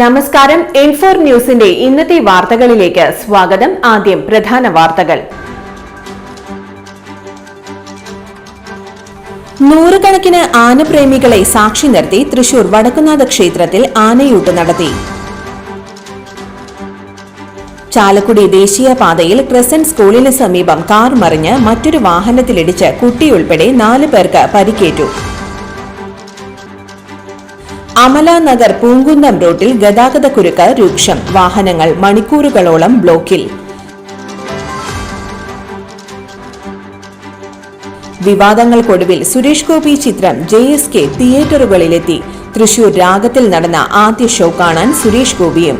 നമസ്കാരം എൻഫോർ ന്യൂസിന്റെ ഇന്നത്തെ വാർത്തകളിലേക്ക് സ്വാഗതം. ആദ്യം പ്രധാന വാർത്തകൾ. നൂറുകണക്കിന് ആനപ്രേമികളെ സാക്ഷി നിർത്തി തൃശൂർ വടക്കുനാഥ ക്ഷേത്രത്തിൽ ആനയൂട്ട് നടത്തി. ചാലക്കുടി ദേശീയപാതയിൽ ക്രസന്റ് സ്കൂളിന് സമീപം കാർ മറിഞ്ഞ് മറ്റൊരു വാഹനത്തിലിടിച്ച് കുട്ടിയുൾപ്പെടെ നാല് പേർക്ക് പരിക്കേറ്റു. അമല നഗർ പൂങ്കുന്നം റോഡിൽ ഗതാഗതക്കുരുക്ക് രൂക്ഷം. വാഹനങ്ങൾ മണിക്കൂറുകളോളം ബ്ലോക്കിൽ. വിവാദങ്ങൾക്കൊടുവിൽ സുരേഷ് ഗോപി ചിത്രം ജെ എസ് കെ തിയേറ്ററുകളിലെത്തി. തൃശൂർ രാഗത്തിൽ നടന്ന ആദ്യ ഷോ കാണാൻ സുരേഷ് ഗോപിയും.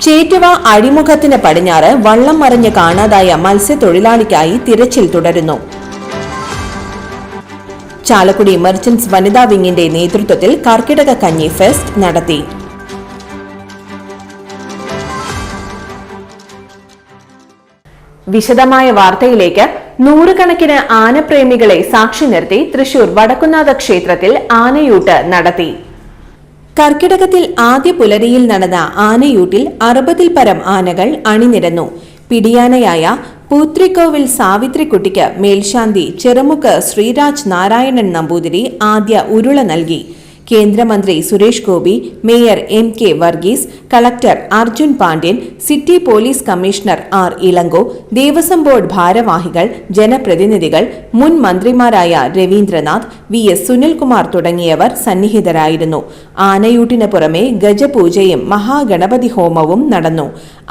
ചേറ്റുവ അഴിമുഖത്തിന് പടിഞ്ഞാറ് വള്ളം മറിഞ്ഞ് കാണാതായ മത്സ്യത്തൊഴിലാളിക്കായി തിരച്ചിൽ തുടരുന്നു. ചാലക്കുടി മെർച്ചന്റ്സ് വനിതാ വിങ്ങിന്റെ നേതൃത്വത്തിൽ കർക്കിടക കഞ്ഞി ഫെസ്റ്റ് നടത്തി. വിശദമായ വാർത്തയിലേക്ക് നൂറുകണക്കിന് ആനപ്രേമികളെ സാക്ഷി നിർത്തി തൃശൂർ വടക്കുന്നാഥ ക്ഷേത്രത്തിൽ ആനയൂട്ട് നടത്തി. കർക്കിടകത്തിൽ ആദ്യ പുലരിയിൽ നടന്ന ആനയൂട്ടിൽ അറുപതിൽ പരം ആനകൾ അണിനിരന്നു. പിടിയാനയായ പൂത്രിക്കോവിൽ സാവിത്രിക്കുട്ടിക്ക് മേൽശാന്തി ചെറുമുക്ക് ശ്രീരാജ് നാരായണൻ നമ്പൂതിരി ആദ്യ ഉരുള നൽകി. കേന്ദ്രമന്ത്രി Suresh Gopi mayor M K Varghese collector Arjun Pandian city police commissioner R Ilango Devaswom board ഭാരവാഹികൾ ജനപ്രതിനിധികൾ മുൻ മന്ത്രിമാരായ രവീന്ദ്രനാഥ് വി എസ് സുനിൽകുമാർ തുടങ്ങിയവർ സന്നിഹിതരായിരുന്നു. ആനയൂട്ടിന് പുറമെ ഗജപൂജയും മഹാഗണപതി ഹോമവും നടന്നു.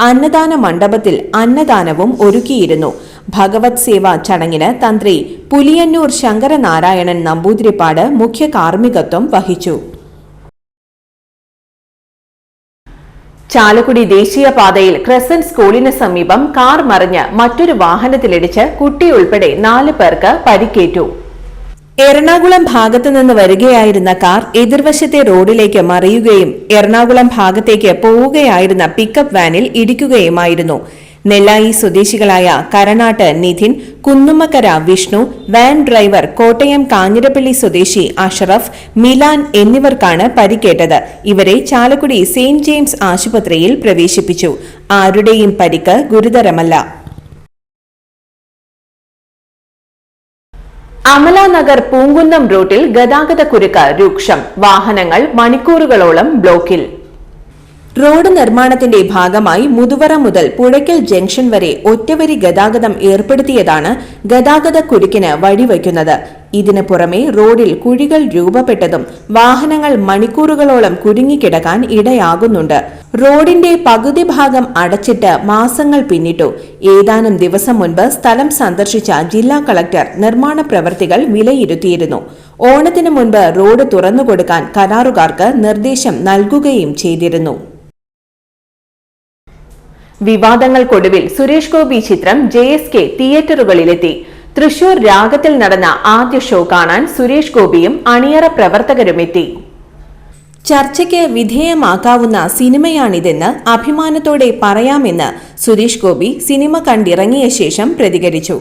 അന്നദാന മണ്ഡപത്തിൽ അന്നദാനവും ഒരുക്കിയിരുന്നു. ഭഗവത് സേവ ചടങ്ങിന് തന്ത്രി പുലിയന്നൂർ ശങ്കരനാരായണൻ നമ്പൂതിരിപ്പാട് മുഖ്യ കാർമ്മികത്വം വഹിച്ചു. ചാലക്കുടി ദേശീയപാതയിൽ ക്രസന്റ് സ്കൂളിന് സമീപം കാർ മറിഞ്ഞ് മറ്റൊരു വാഹനത്തിലിടിച്ച് കുട്ടിയുൾപ്പെടെ നാല് പേർക്ക് പരിക്കേറ്റു. എറണാകുളം ഭാഗത്തു നിന്ന് വരികയായിരുന്ന കാർ എതിർവശത്തെ റോഡിലേക്ക് മറിയുകയും എറണാകുളം ഭാഗത്തേക്ക് പോവുകയായിരുന്ന പിക്കപ്പ് വാനിൽ ഇടിക്കുകയുമായിരുന്നു. നെല്ലായി സ്വദേശികളായ കരനാട്ട് നിധിൻ കുന്നുമ്മക്കര വിഷ്ണു വാൻ ഡ്രൈവർ കോട്ടയം കാഞ്ഞിരപ്പള്ളി സ്വദേശി അഷറഫ് മിലാൻ എന്നിവർക്കാണ് പരിക്കേറ്റത്. ഇവരെ ചാലക്കുടി സെയിന്റ് ജെയിംസ് ആശുപത്രിയിൽ പ്രവേശിപ്പിച്ചു. ആരുടെയും പരിക്ക് ഗുരുതരമല്ല. അമല നഗർ പൂങ്കുന്നം റൂട്ടിൽ ഗതാഗതക്കുരുക്ക് രൂക്ഷം. വാഹനങ്ങൾ മണിക്കൂറുകളോളം ബ്ലോക്കിൽ. റോഡ് നിർമ്മാണത്തിന്റെ ഭാഗമായി മുതുവറ മുതൽ പുഴയ്ക്കൽ ജംഗ്ഷൻ വരെ ഒറ്റവരി ഗതാഗതം ഏർപ്പെടുത്തിയതാണ് ഗതാഗത കുരുക്കിന് വഴിവയ്ക്കുന്നത്. ഇതിനു പുറമെ റോഡിൽ കുഴികൾ രൂപപ്പെട്ടതും വാഹനങ്ങൾ മണിക്കൂറുകളോളം കുരുങ്ങിക്കിടക്കാൻ ഇടയാകുന്നുണ്ട്. റോഡിന്റെ പകുതി ഭാഗം അടച്ചിട്ട് മാസങ്ങൾ പിന്നിട്ടു. ഏതാനും ദിവസം മുൻപ് സ്ഥലം സന്ദർശിച്ച ജില്ലാ കളക്ടർ നിർമ്മാണ പ്രവൃത്തികൾ വിലയിരുത്തിയിരുന്നു. ഓണത്തിന് മുൻപ് റോഡ് തുറന്നുകൊടുക്കാൻ കരാറുകാർക്ക് നിർദ്ദേശം നൽകുകയും ചെയ്തിരുന്നു. വിവാദങ്ങൾക്കൊടുവിൽ സുരേഷ് ഗോപി ചിത്രം ജെ എസ് കെ തിയേറ്ററുകളിലെത്തി. തൃശൂർ രാഗത്തിൽ നടന്ന ആദ്യ ഷോ കാണാൻ സുരേഷ് ഗോപിയും അണിയറ പ്രവർത്തകരും എത്തി ചർച്ചയ്ക്ക് വിധേയമാക്കാവുന്ന സിനിമയാണിതെന്ന് അഭിമാനത്തോടെ പറയാമെന്ന് സുരേഷ് ഗോപി സിനിമ കണ്ടിറങ്ങിയ ശേഷം പ്രതികരിച്ചു.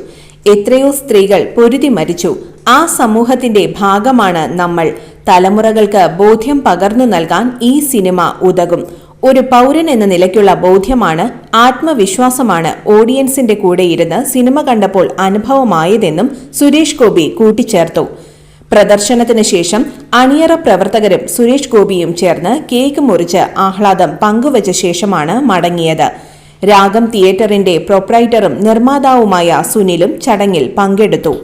എത്രയോ സ്ത്രീകൾ പൊരുതി മരിച്ചു. ആ സമൂഹത്തിന്റെ ഭാഗമാണ് നമ്മൾ. തലമുറകൾക്ക് ബോധ്യം പകർന്നു നൽകാൻ ഈ സിനിമ ഉതകും. ഒരു പൗരൻ എന്ന നിലയ്ക്കുള്ള ബോധ്യമാണ് ആത്മവിശ്വാസമാണ് ഓഡിയൻസിന്റെ കൂടെ ഇരുന്ന് സിനിമ കണ്ടപ്പോൾ അനുഭവമായതെന്നും സുരേഷ് ഗോപി കൂട്ടിച്ചേർത്തു. പ്രദർശനത്തിന് ശേഷം അണിയറ പ്രവർത്തകരും സുരേഷ് ഗോപിയും ചേർന്ന് കേക്ക് മുറിച്ച് ആഹ്ലാദം പങ്കുവച്ച ശേഷമാണ് മടങ്ങിയത്. രാഗം തിയേറ്ററിന്റെ പ്രൊപ്രൈറ്ററും നിർമ്മാതാവുമായ സുനിലും ചടങ്ങിൽ പങ്കെടുത്തു.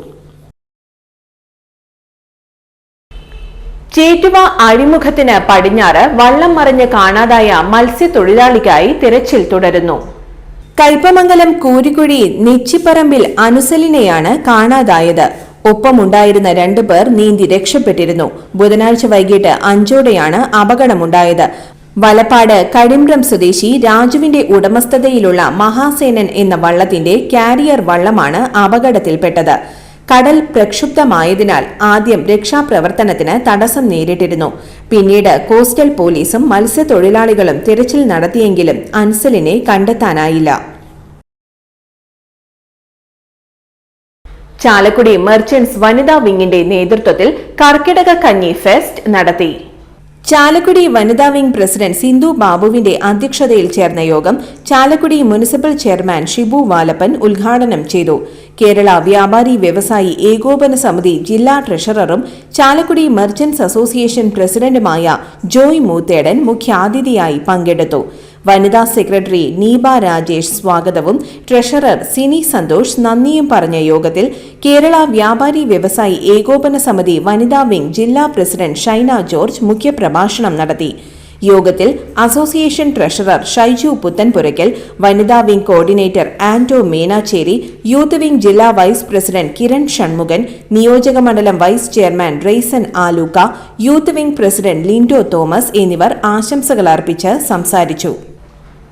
ചേറ്റുവ അഴിമുഖത്തിന് പടിഞ്ഞാറ് വള്ളം മറിഞ്ഞ് കാണാതായ മത്സ്യത്തൊഴിലാളിക്കായി തിരച്ചിൽ തുടരുന്നു. കയ്പമംഗലം കൂരിക്കുഴി നിച്ചിപ്പറമ്പിൽ അനുസലിനെയാണ് കാണാതായത്. ഒപ്പമുണ്ടായിരുന്ന രണ്ടു പേർ നീന്തി രക്ഷപ്പെട്ടിരുന്നു. ബുധനാഴ്ച വൈകിട്ട് അഞ്ചോടെയാണ് അപകടമുണ്ടായത്. വലപ്പാട് കടിമ്പ്രം സ്വദേശി രാജുവിന്റെ ഉടമസ്ഥതയിലുള്ള മഹാസേനൻ എന്ന വള്ളത്തിന്റെ കാരിയർ വള്ളമാണ് അപകടത്തിൽപ്പെട്ടത്. കടൽ പ്രക്ഷുബ്ധമായതിനാൽ ആദ്യം രക്ഷാപ്രവർത്തനത്തിന് തടസ്സം നേരിട്ടിരുന്നു. പിന്നീട് കോസ്റ്റൽ പോലീസും മത്സ്യത്തൊഴിലാളികളും തിരച്ചിൽ നടത്തിയെങ്കിലും അൻസലിനെ കണ്ടെത്താനായില്ല. ചാലക്കുടി മെർച്ചന്റ്സ് വനിതാ വിങ്ങിന്റെ നേതൃത്വത്തിൽ കർക്കിടക കഞ്ഞി ഫെസ്റ്റ് നടത്തി. ചാലക്കുടി വനിതാ വിംഗ് പ്രസിഡന്റ് സിന്ധു ബാബുവിന്റെ അധ്യക്ഷതയിൽ ചേർന്ന യോഗം ചാലക്കുടി മുനിസിപ്പൽ ചെയർമാൻ ഷിബു വാലപ്പൻ ഉദ്ഘാടനം ചെയ്തു. കേരള വ്യാപാരി വ്യവസായി ഏകോപന സമിതി ജില്ലാ ട്രഷററും ചാലക്കുടി മെർച്ചന്റ്സ് അസോസിയേഷൻ പ്രസിഡന്റുമായ ജോയ് മൂത്തേടൻ മുഖ്യാതിഥിയായി പങ്കെടുത്തു. വനിതാ സെക്രട്ടറി നീബ രാജേഷ് സ്വാഗതവും. ട്രഷറർ സിനി സന്തോഷ് നന്ദിയും പറഞ്ഞ യോഗത്തിൽ കേരള വ്യാപാരി വ്യവസായി ഏകോപന സമിതി വനിതാ വിംഗ് ജില്ലാ പ്രസിഡന്റ് ഷൈന ജോർജ് മുഖ്യപ്രഭാഷണം നടത്തി. യോഗത്തിൽ അസോസിയേഷൻ ട്രഷറർ ഷൈജു പുത്തൻപുരയ്ക്കൽ വനിതാ wing coordinator Anto Menachery youth wing ജില്ലാ വൈസ് പ്രസിഡന്റ് കിരൺ ഷൺമുഖൻ നിയോജക മണ്ഡലം vice chairman Raison Aluka youth wing president Lindo Thomas എന്നിവർ ആശംസകൾ അർപ്പിച്ച് സംസാരിച്ചു.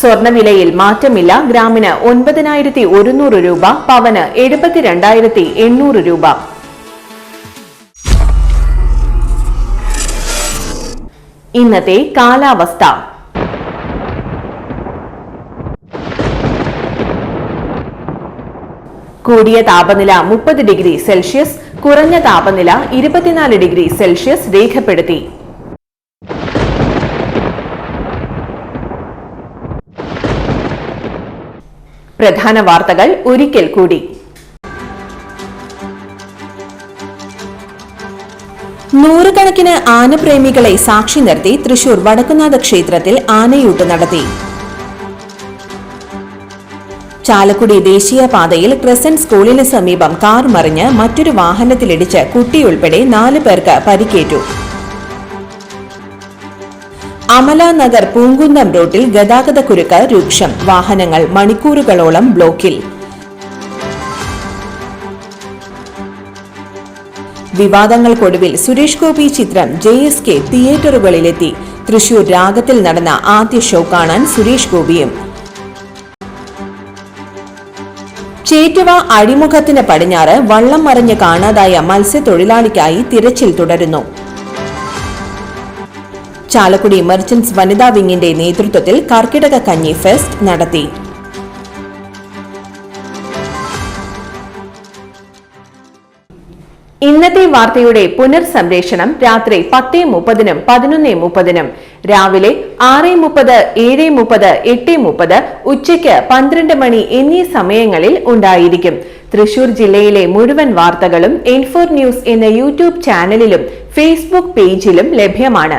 സ്വർണവിലയിൽ മാറ്റമില്ല. ഗ്രാമിന് ഒൻപതിനായിരത്തി ഒരുന്നൂറ് രൂപ പവന് എഴുപത്തിരണ്ടായിരത്തി എണ്ണൂറ് രൂപ. ഇന്നത്തെ കാലാവസ്ഥ. കൂടിയ താപനില മുപ്പത് ഡിഗ്രി സെൽഷ്യസ് കുറഞ്ഞ താപനില ഇരുപത്തിനാല് ഡിഗ്രി സെൽഷ്യസ് രേഖപ്പെടുത്തി. പ്രധാന വാർത്തകൾ ഒരിക്കൽ കൂടി. നൂറുകണക്കിന് ആനപ്രേമികളെ സാക്ഷി നിർത്തി തൃശൂർ വടക്കുനാഥ ക്ഷേത്രത്തിൽ ആനയൂട്ട് നടത്തി. ചാലക്കുടി ദേശീയപാതയിൽ ക്രസന്റ് സ്കൂളിന് സമീപം കാർ മറിഞ്ഞ് മറ്റൊരു വാഹനത്തിലിടിച്ച് കുട്ടിയുൾപ്പെടെ നാല് പേർക്ക് പരിക്കേറ്റു. അമല നഗർ പൂങ്കുന്നം റോഡിൽ ഗതാഗതക്കുരുക്ക് രൂക്ഷം. വാഹനങ്ങൾ മണിക്കൂറുകളോളം ബ്ലോക്കിൽ. വിവാദങ്ങൾക്കൊടുവിൽ സുരേഷ് ഗോപി ചിത്രം ജെ എസ് കെ തിയേറ്ററുകളിലെത്തി. തൃശൂർ രാഗത്തിൽ നടന്ന ആദ്യ ഷോ കാണാൻ സുരേഷ് ഗോപിയും. ചേറ്റുവ അഴിമുഖത്തിന് പടിഞ്ഞാറ് വള്ളം മറിഞ്ഞ് കാണാതായ മത്സ്യത്തൊഴിലാളിക്കായി തിരച്ചിൽ തുടരുന്നു. ചാലക്കുടി മെർച്ചന്റ്സ് വനിതാ വിങ്ങിന്റെ നേതൃത്വത്തിൽ കർക്കിടക കഞ്ഞി ഫെസ്റ്റ് നടത്തി. ഇന്നത്തെ വാർത്തയുടെ പുനർസംപ്രേഷണം രാത്രി പത്തേ മുപ്പതിനും പതിനൊന്നേ മുപ്പതിനും. രാവിലെ ആറ് മുപ്പത് ഏഴ് മുപ്പത് എട്ട് മുപ്പത് ഉച്ചയ്ക്ക് പന്ത്രണ്ട് മണി എന്നീ സമയങ്ങളിൽ ഉണ്ടായിരിക്കും. തൃശൂർ ജില്ലയിലെ മുഴുവൻ വാർത്തകളും എൻഫോർ ന്യൂസ് എന്ന യൂട്യൂബ് ചാനലിലും ഫേസ്ബുക്ക് പേജിലും ലഭ്യമാണ്.